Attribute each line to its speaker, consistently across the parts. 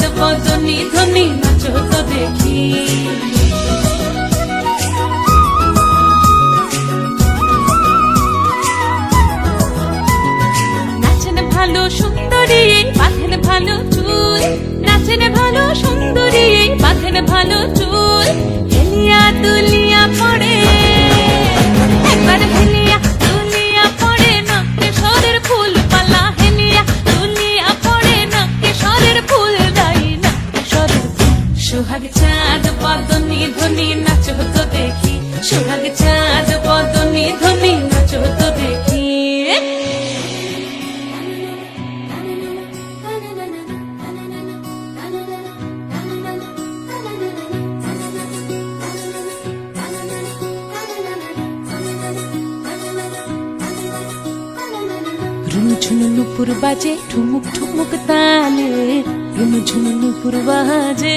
Speaker 1: চাঁদ বদনি ধ্বনি নাচো তো দেখি। নাচেন ভালো সুন্দরী, বাঁধেন ভালো চুল। নাচেন ভালো সুন্দরী, বাঁধেন ভালো চাঁদ পদনি ধ্বনি, নাচ হতো দেখি। সোহাগ চাঁদ পদনি ধ্বনি, নাচ হতো দেখি। রুনু ঝুনু নুপুর বাজে ঠুমুক ঠুমুক তালে রুনু ঝুনু নুপুর বাজে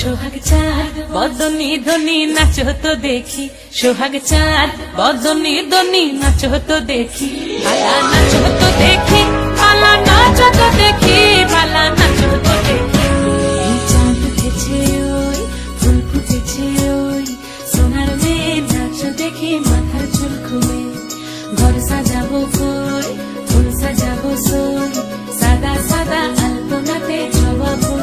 Speaker 1: সোহাগ চাঁদ, বদনি ধ্বনি নাচ হতো দেখি। সোহাগ চাঁদ, বদনি ধ্বনি নাচ হতো দেখি। পালা নাচ হতো দেখি, পালা নাচ হতো দেখি, পালা নাচ হতো দেখি। চাঁদ ওই সোনার সাদা সাদা আলপনাতে জবা ফুল